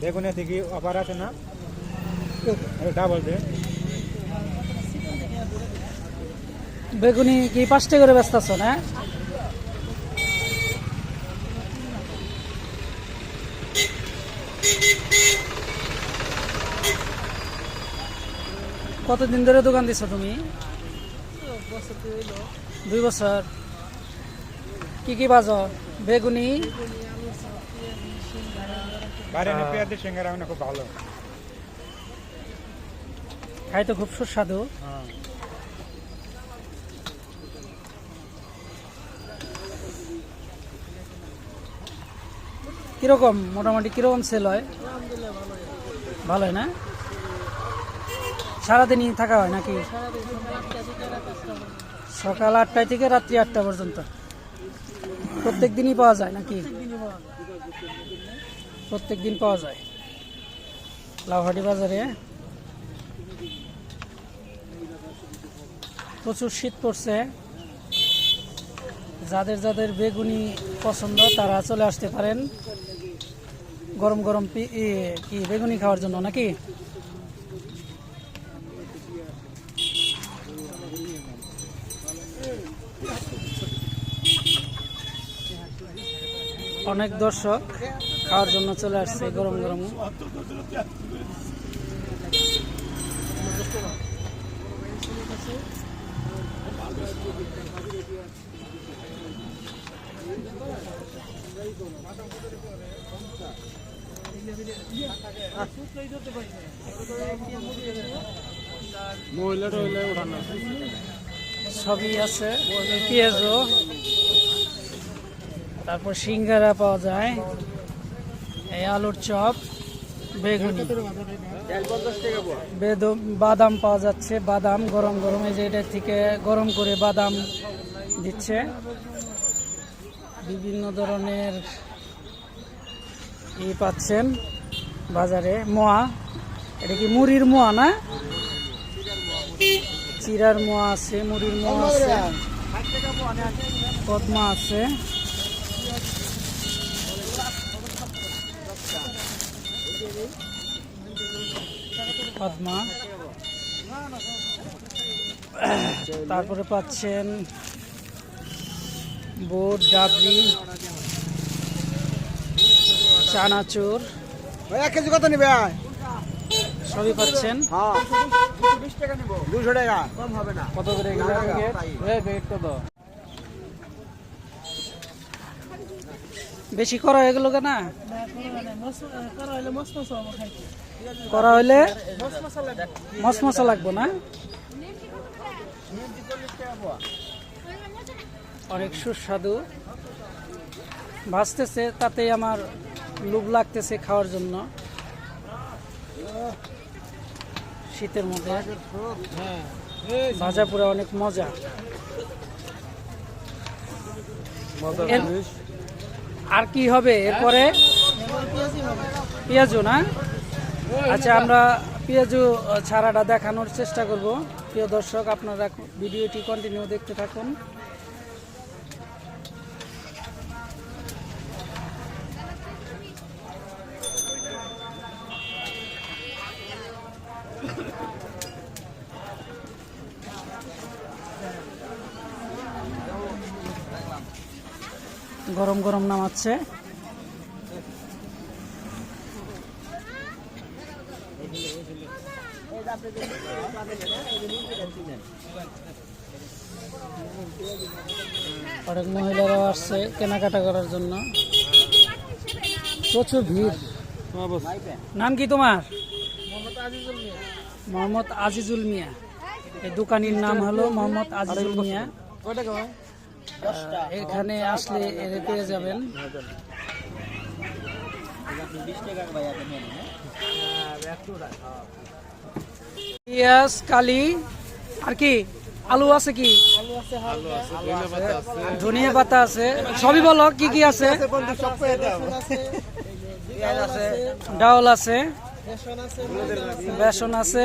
বেগুনে থেকে অফার আছে না। ডাবল দে বেগুনি কি পাঁচটা করে ব্যস্ত আছো, না? কতদিন ধরে দোকান দিছো তুমি? দুই বছর। কি কি বাজো বেগুনি? বাইরে পেঁয়াজের সিঙ্গারা মানে খুব ভালো। খাই তো খুব সুস্বাদু। হ্যাঁ। কীরকম? মোটামুটি কীরকম সেল হয়? ভালো হয় না? সারাদিনই থাকা হয় নাকি? সকাল আটটায় থেকে রাত্রি আটটা পর্যন্ত। প্রত্যেক দিনই পাওয়া যায় নাকি? প্রত্যেক দিন পাওয়া যায়। লাউহাটি বাজারে প্রচুর শীত পড়ছে। যাদের যাদের বেগুনি পছন্দ, তারা চলে আসতে পারেন। গরম গরম কি, বেগুনি খাওয়ার জন্য নাকি? অনেক দর্শক খাওয়ার জন্য চলে আসছে গরম গরম। সবই আছে পেঁয়াজও। তারপর সিঙ্গারা পাওয়া যায়। এই আলুর চপ, বেগুনি। বেদম পাওয়া যাচ্ছে, বাদাম, গরম গরম। এই যে এটা থেকে গরম করে বাদাম দিচ্ছে। বিভিন্ন ধরনের ই পাচ্ছেন বাজারে। মোয়া, এটা কি মুড়ির মোয়া না? চিরার মোয়া আছে, মুড়ির মোয়া আছে। পদ্মা আছে। পদ্মা। তারপরে পাচ্ছেন বুট ডাবরি চানাচুর। এক কেজি কত নিবে? সবই পাচ্ছেন। হ্যাঁ। দুশো টাকা। কম হবে না। কত করে প্যাকেট কত বেশি করা হয়ে গেল কেনা? করা হইলে মস মশা লাগবো না? অনেক সুস্বাদু। ভাজতেছে তাতে আমার লোভ লাগতেছে খাওয়ার জন্য। শীতের মধ্যে। ভাজা পুরা অনেক মজা। আর কি হবে? এরপরে? পেঁয়াজু না? আচ্ছা আমরা পেঁয়াজু ছাড়াটা দেখানোর চেষ্টা করব। প্রিয় দর্শক, আপনারা ভিডিওটি কন্টিনিউ দেখতে থাকুন। গরম গরম নামাচ্ছে। অনেক মহিলারাও আসছে কেনাকাটা করার জন্য। প্রচুর ভিড়। নাম কি তোমার? মোহাম্মদ আজিজুল মিয়া। এই দোকানির নাম হলো মোহাম্মদ আজিজুল মিয়া। এখানে আসলে এর পেয়ে যাবেন। পেঁয়াজ কালি আর কি? আলু আছে কি? ধনিয়া পাতা আছে। সবই বলো কি কি আছে? ডাউল আছে। বেসন আছে।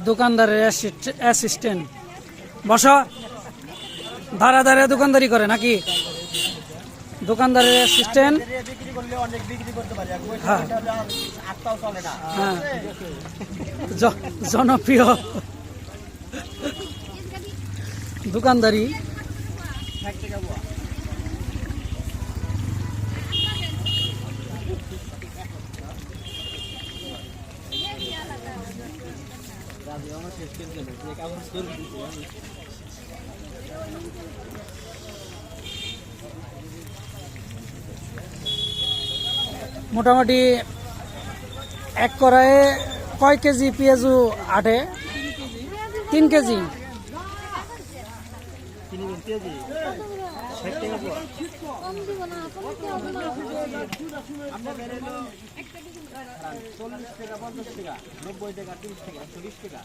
দোকানদারের অ্যাসিস্ট্যান্ট বস। ধারা ধারে দোকানদারি করে নাকি? দোকানদারের অ্যাসিস্ট্যান্ট হ্যাঁ। হ্যাঁ। জনপ্রিয়। দোকানদারি। মোটামুটি এক কড়াইয়ে কয় কেজি পেঁয়াজু আটে? তিন কেজি। চল্লিশ টাকা পঞ্চাশ টাকা নব্বই টাকা তিরিশ টাকা বিশ টাকা